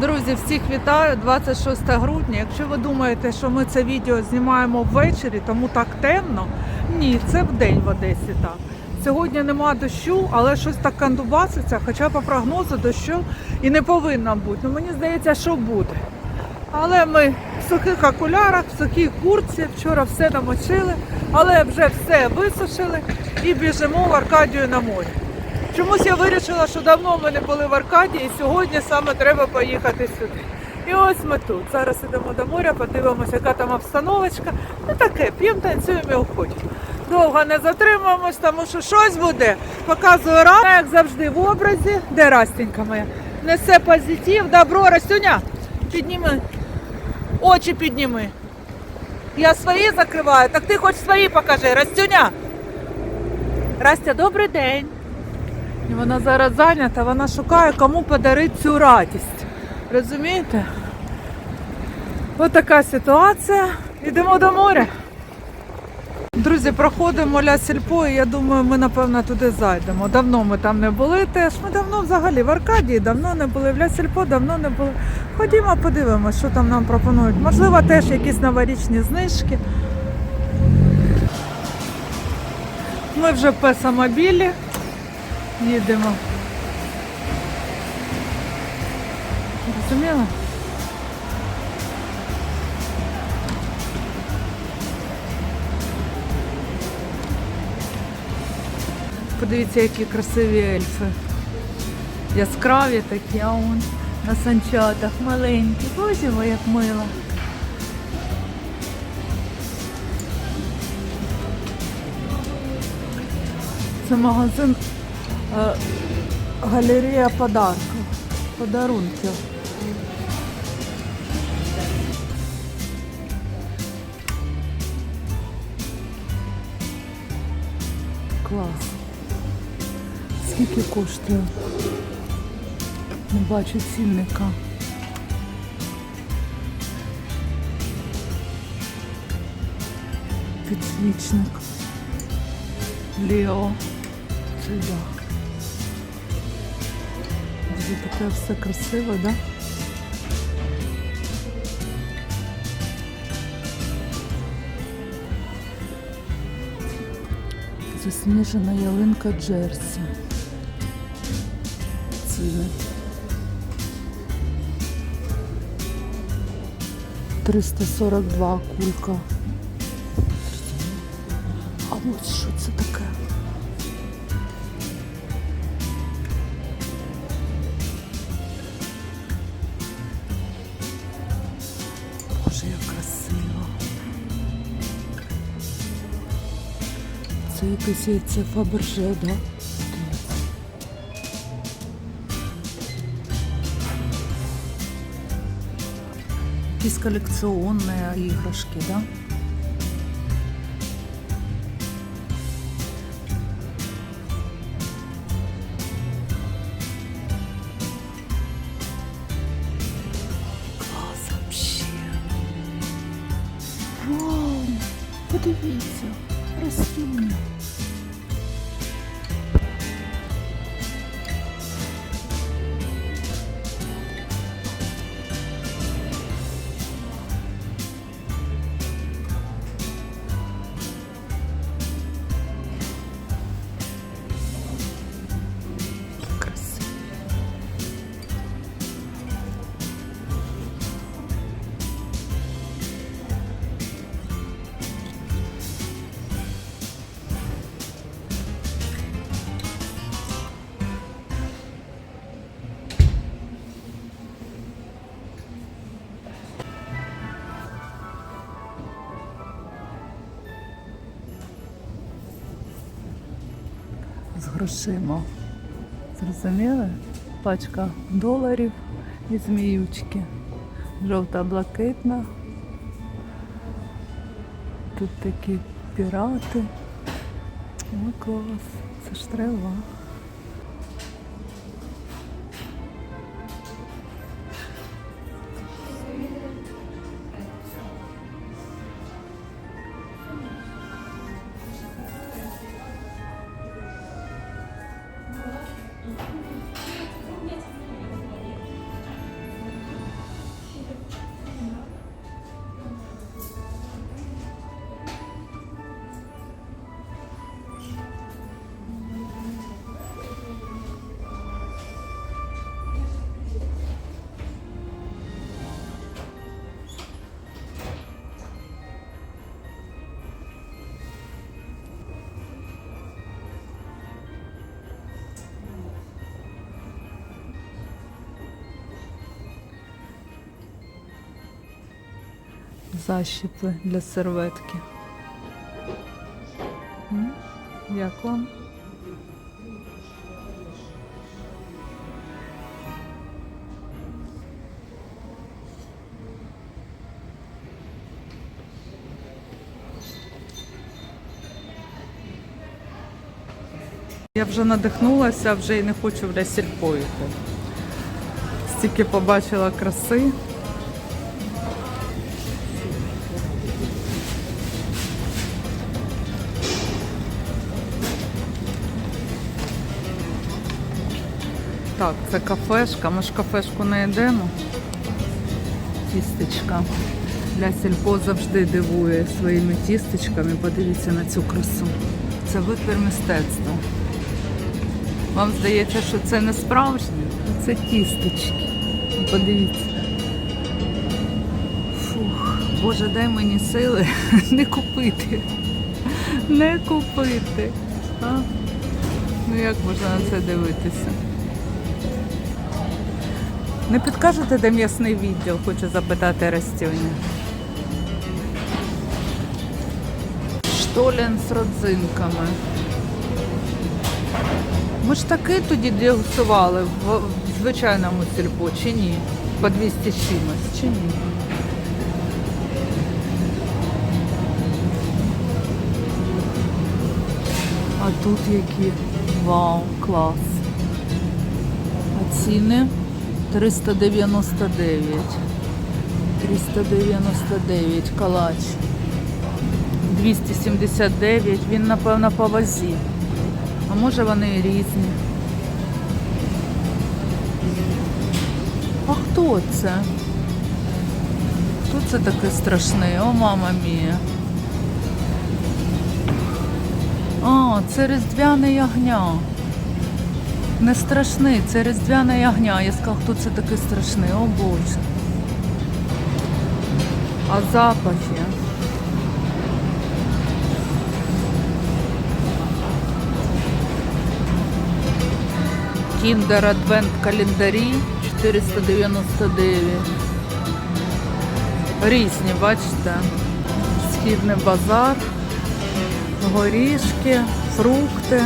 Друзі, всіх вітаю! 26 грудня. Якщо ви думаєте, що ми це відео знімаємо ввечері, тому так темно. Ні, це вдень в Одесі так. Сьогодні нема дощу, але щось так кандубаситься, хоча по прогнозу дощу і не повинно бути. Ну мені здається, що буде. Але ми в сухих окулярах, в сухій курці, вчора все намочили, але вже все висушили і біжимо в Аркадію на море. Чомусь я вирішила, що давно ми не були в Аркадії, і сьогодні саме треба поїхати сюди. І ось ми тут. Зараз йдемо до моря, подивимося, яка там обстановочка. Ну таке, п'ємо, танцюємо і уходимо. Довго не затримуємось, тому що щось буде. Показую Ра, як завжди в образі. Де Растенька моя? Несе позитив, добро, Растюня, підніми. Очі підніми. Я свої закриваю, так ти хоч свої покажи, Растюня. Растя, добрий день. Вона зараз зайнята, вона шукає, кому подарити цю радість. Розумієте? Ось така ситуація. Йдемо до моря. Друзі, проходимо ля сільпо, і я думаю, ми напевно туди зайдемо. Давно ми там не були теж. Ми давно взагалі в Аркадії давно не були. В ля сільпо давно не були. Ходімо, подивимося, що там нам пропонують. Можливо, теж якісь новорічні знижки. Ми вже в песомобілі. Їдемо. Розуміла? Подивіться, які красиві ельфи. Яскраві такі, а он на санчатах маленькі. Боже мой, як мило. Це магазин галерея подарків. Подарунків. Клас. Скільки коштує? Не бачу цінника. Підсвічник. Лео. Це Дуже таке все красиве, да? Засніжена ялинка Джерсі. Ціни. 342 кулька. А ось що це таке? Це якесь яйце Фаберже, да? Якісь колекціонні іграшки, да? Клас подивіться, растіння. Грошима. Зрозуміли? Пачка доларів і зміючки. Жовта блакитна. Тут такі пірати. О, клас. Це ж треба. Защіпи для серветки. Як вам? Я вже надихнулася, вже і не хочу в сільпо йти. Стільки побачила краси. Так, це кафешка. Ми ж кафешку не йдемо. Тістечка. Для сільпо завжди дивує своїми тістечками. Подивіться на цю красу. Це витвір мистецтва. Вам здається, що це не справжнє? Це тістечки. Подивіться. Фух, Боже, дай мені сили не купити. Не купити. А? Ну як можна на це дивитися? Не підкажете, де м'ясний відділ, хочу запитати Растюня. Штолен з родзинками. Ми ж таки тоді дегустували в звичайному сільпо, чи ні? По 200 чимось, чи ні? А тут які? Вау, клас. А ціни 399. 399 калач. 279, він, напевно, по вазі. А може вони різні. А хто це? Хто це такий страшний? О, мама мія. А, це різдвяне ягня. Не страшний, це різдвяне ягня. Я сказала, хто це такий страшний, о Боже. А запахи. Кіндер Адвент календарі 499. Різні, бачите? Східний базар, горішки, фрукти.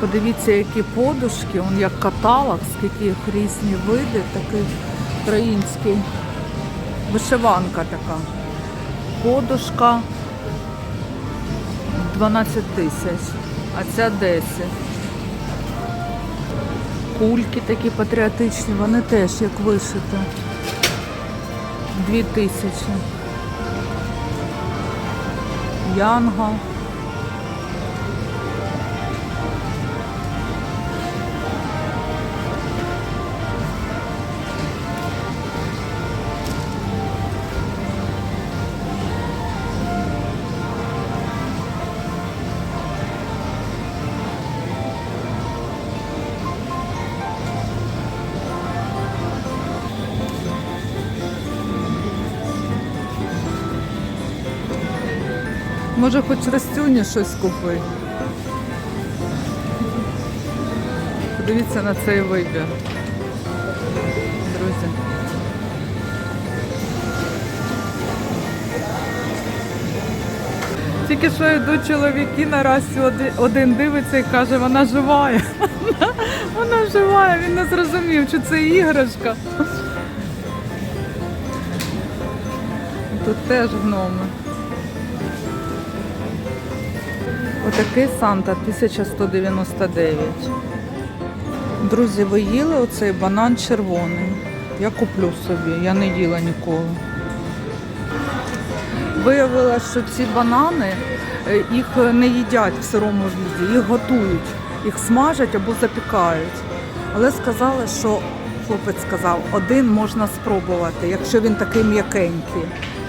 Подивіться, які подушки, он як каталог, скільки їх різні види, такий український вишиванка така. Подушка 12 тисяч, а ця 10. Кульки такі патріотичні, вони теж як вишито. 2 тисячі. Янгол. Може хоч Растюні щось купи. Подивіться на цей вибір. Друзі. Тільки що йдуть чоловіки на расі один, дивиться і каже, вона живая. Вона, живая, він не зрозумів, чи це іграшка. Тут теж гноми. Отакий Санта 1199. Друзі, ви їли оцей банан червоний. Я куплю собі, я не їла ніколи. Виявилося, що ці банани е, їх не їдять в сирому віді, їх готують, їх смажать або запікають. Але сказали, що хлопець сказав, один можна спробувати, якщо він такий м'якенький,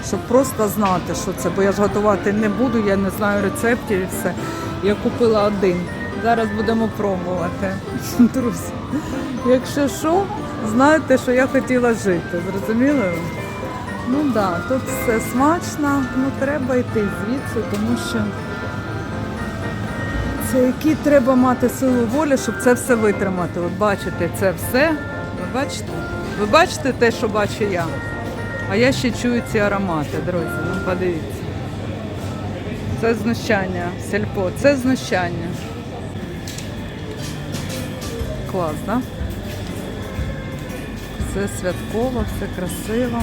щоб просто знати, що це. Бо я ж готувати не буду, я не знаю рецептів і все. Я купила один. Зараз будемо пробувати. Друзі, якщо що, знаєте, що я хотіла жити. Зрозуміли? Ну так, да, тут все смачно, ну треба йти звідси, тому що Подивіться, які треба мати силу волі, щоб це все витримати. От бачите, це все. Ви бачите? Ви бачите те, що бачу я. А я ще чую ці аромати, друзі. Ну подивіться. Це знущання, сельпо, це знущання. Клас, так? Да? Все святково, все красиво.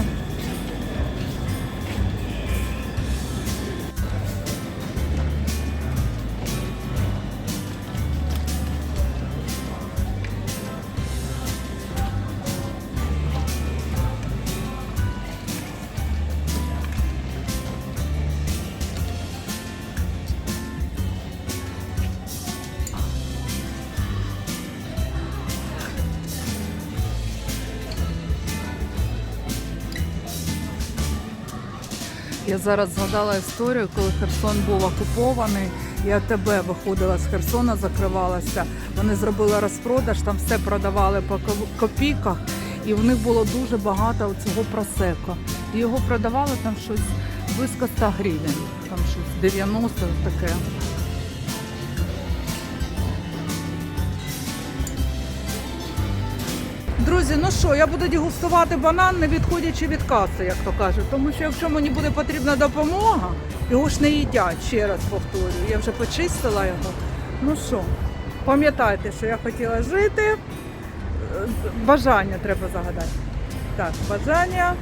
Я зараз згадала історію, коли Херсон був окупований. Я АТБ виходила з Херсона, закривалася. Вони зробили розпродаж, там все продавали по ко- копійках, і в них було дуже багато цього просеко. І його продавали там щось близько 100 гривень, там щось 90 таке. Друзі, ну що, я буду дегустувати банан, не відходячи від каси, як то кажуть. Тому що якщо мені буде потрібна допомога, його ж не їдять, ще раз повторюю. Я вже почистила його. Ну що, пам'ятайте, що я хотіла жити. Е, Бажання треба загадати. Так, бажання.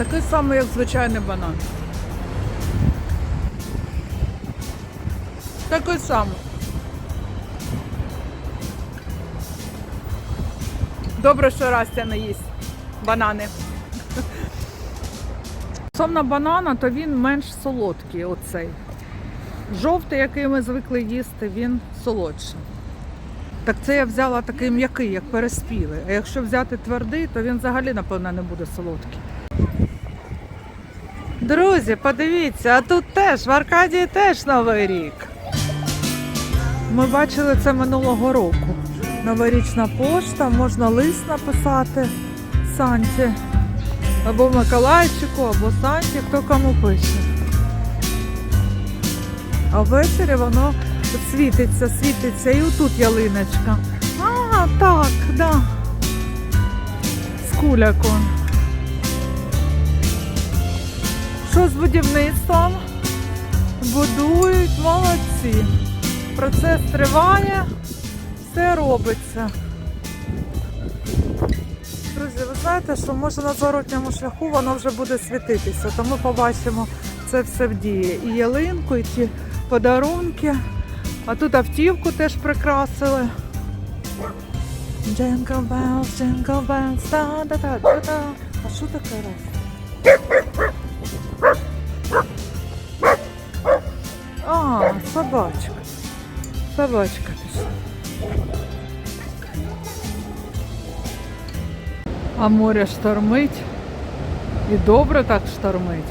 Такий самий, як звичайний банан. Такий самий. Добре, що Растя не їсть банани. Стосовно банана, то він менш солодкий, оцей. Жовтий, який ми звикли їсти, він солодший. Так це я взяла такий м'який, як переспілий. А якщо взяти твердий, то він взагалі, напевно, не буде солодкий. Друзі, подивіться, а тут теж в Аркадії теж Новий рік. Ми бачили це минулого року. Новорічна пошта, можна лист написати Санті. Або Миколайчику, або Санті, хто кому пише. А ввечері воно світиться, світиться. І отут ялиночка. А, так, да. З куляком. Що з будівництвом? Будують, молодці. Процес триває, все робиться. Друзі, ви знаєте, що може на зворотньому шляху воно вже буде світитися, то ми побачимо це все в дії. І ялинку, і ті подарунки. А тут автівку теж прикрасили. Jingle bells, jingle bells, да да да да да А що таке раз? собачка. Собачка пішла. А море штормить. І добре так штормить.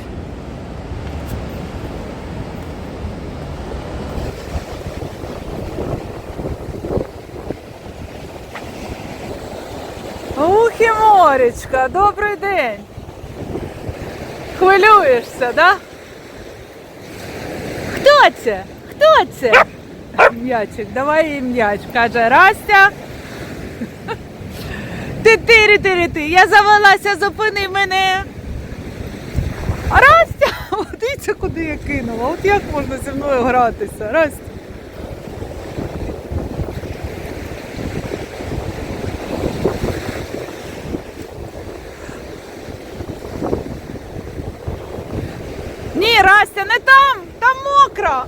Ух і моречка, добрий день. Хвилюєшся, да? Хто це? Хто це? М'ячик, давай їй м'яч. Каже, Растя. Ти тири тири ти. Я завелася, зупини мене. Растя! Дивіться, куди я кинула. От як можна зі мною гратися? Растя. Ні, Растя, не там! Там мокро!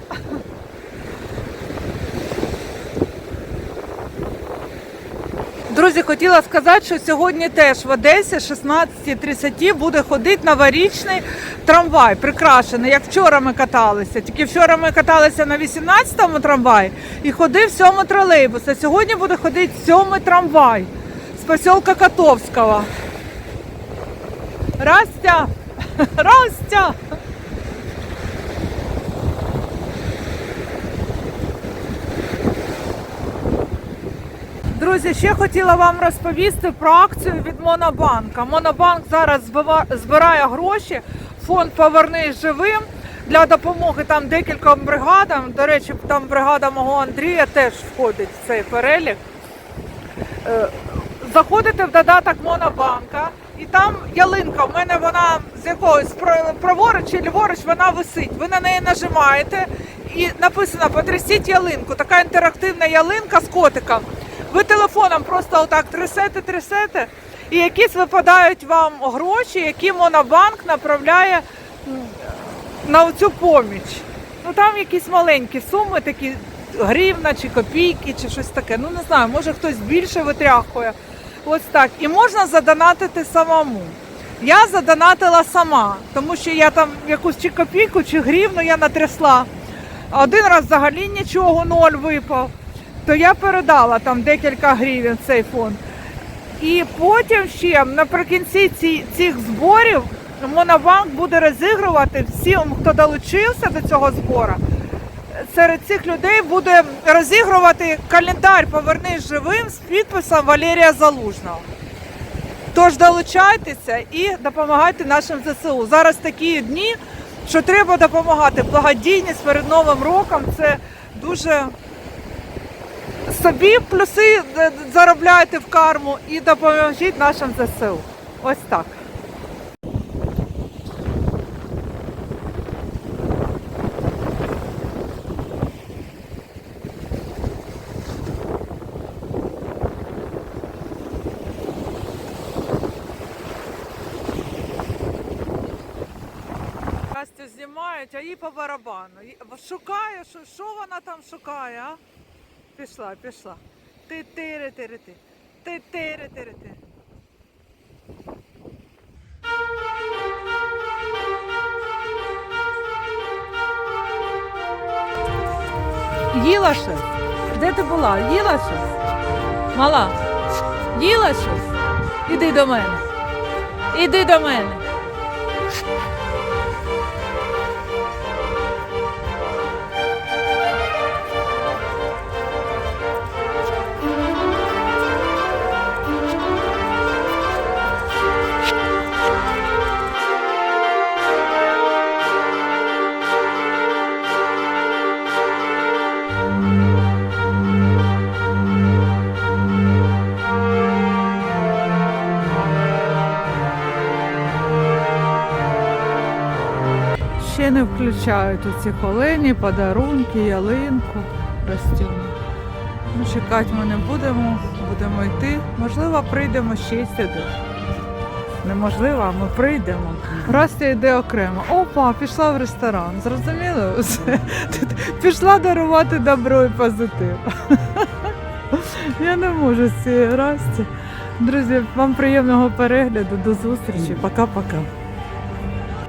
Друзі, хотіла сказати, що сьогодні теж в Одесі 16.30 буде ходити новорічний трамвай, прикрашений, як вчора ми каталися. Тільки вчора ми каталися на 18-му трамваї і ходив сьомий тролейбус. А сьогодні буде ходити сьомий трамвай з посілка Котовського. Растя! Растя! Друзі, ще хотіла вам розповісти про акцію від Монобанка. Монобанк зараз збирає гроші. Фонд Повернись живим для допомоги там декільком бригадам. До речі, там бригада мого Андрія теж входить в цей перелік. Е, Заходите в додаток Монобанка, і там ялинка. У мене вона з якогось праворуч чи ліворуч вона висить. Ви на неї нажимаєте і написано Потрясіть ялинку. Така інтерактивна ялинка з котиком. Ви телефоном просто отак трясете, трясете, і якісь випадають вам гроші, які Монобанк направляє на цю поміч. Ну там якісь маленькі суми, такі гривна чи копійки, чи щось таке. Ну не знаю, може хтось більше витряхує. Ось так. І можна задонатити самому. Я задонатила сама, тому що я там якусь чи копійку, чи гривну я натрясла. Один раз взагалі нічого, ноль випав. То я передала там декілька гривень цей фонд. І потім ще наприкінці ці, цих зборів Монобанк буде розігрувати всім, хто долучився до цього збору. Серед цих людей буде розігрувати календар Повернись живим з підписом Валерія Залужного. Тож долучайтеся і допомагайте нашим ЗСУ. Зараз такі дні, що треба допомагати. Благодійність перед Новим роком це дуже собі плюси е, заробляйте в карму і допоможіть нашим ЗСУ. Ось так. Знімають, а їй по барабану. Шукає, що, що вона там шукає, а? Пішла, пішла. Ти тири тири ти. Ти тири тири ти. Їла щось? Де ти була? Їла щось? Мала, їла щось? Іди до мене. Іди до мене. Не включають у ці колені, подарунки, ялинку, костюми. Ну, чекати ми не будемо, будемо йти. Можливо, прийдемо ще сюди. Неможливо, а ми прийдемо. Растя йде окремо. Опа, пішла в ресторан. Зрозуміли? Все. Пішла дарувати добро і позитив. Я не можу з цієї Расті. Друзі, вам приємного перегляду. До зустрічі. Пока-пока.